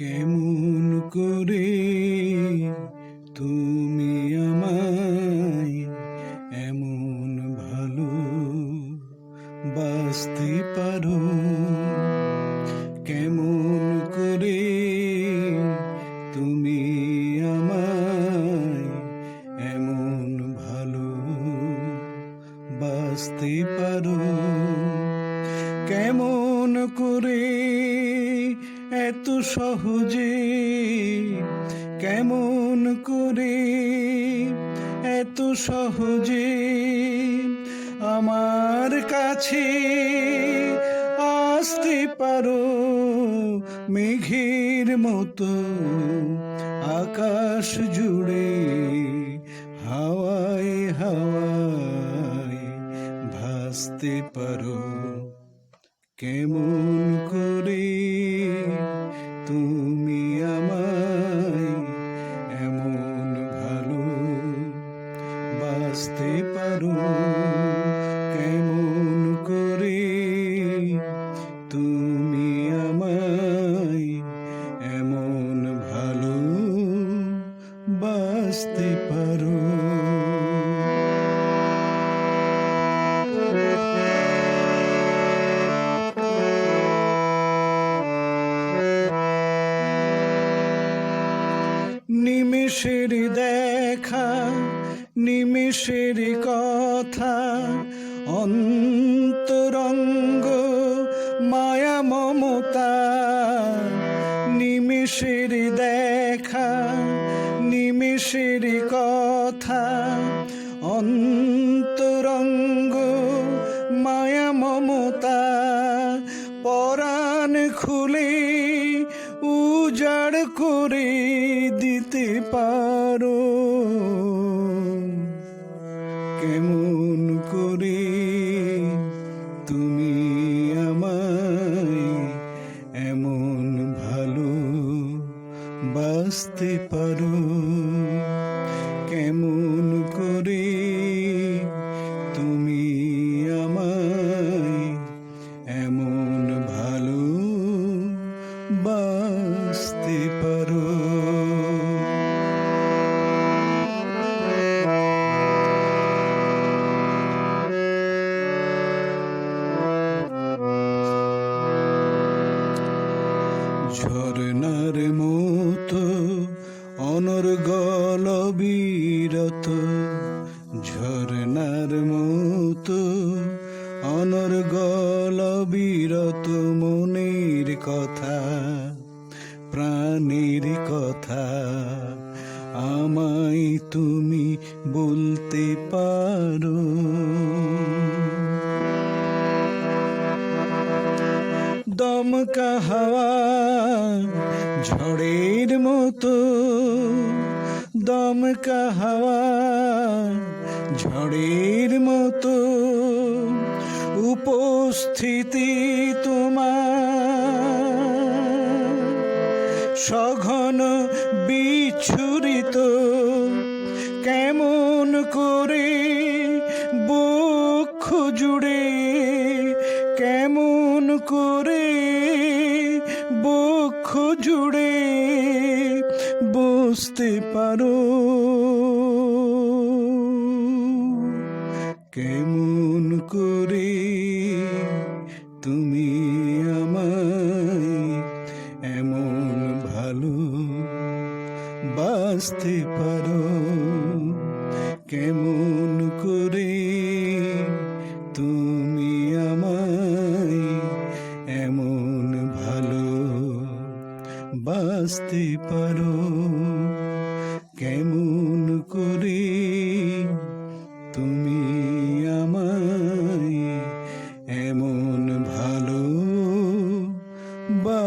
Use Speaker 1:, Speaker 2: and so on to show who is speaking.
Speaker 1: কেমন করে তুমি আমায় এমন ভালো বাসতে পারো? কেমন করে তুমি আমায় এমন ভালো বাসতে পারো? কেমন করে এত সহজে কেমন করে, এত সহজে আমার কাছে আসতে পারো মেঘের মতো আকাশ জুড়ে, হাওয়ায় হাওয়ায় ভাসতে পারো। কেমন বাসতে পারো কেমন করে তুমি আমায় এমন ভালো বাসতে পারো। নিমেষের দেখা নিমেষের কথা, অন্তরঙ্গ মায়া, মমতা, নিমেষের দেখা, নিমেষের কথা, অন্তরঙ্গ মায়া, মমতা, পরাণ খুলে উজাড় করে বাসতে পারো কেমন করে তুমি আমায় এমন ভালো বাসতে পারো। ঝরনার মতো ঝরনার মতো। অনর্গল বিরত মনের কথা, প্রাণের কথা। আমায় তুমি বলতে পারো। দমকা হাওয়া ঝড়ের মতো দমকা হাওয়া ঝড়ের মতো উপস্থিতি তোমার। সঘন বিচ্ছুরিত কেমন করে বক্ষ জুড়ে, কেমন করে বক্ষ জুড়ে বসতে পারো কেমন করে তুমি আমায় এমন ভালো বাসতে পারো? কেমন করে তুমি আমায় বাঁচতে পারো। কেমন করে তুমি আমায় এমন ভালো বা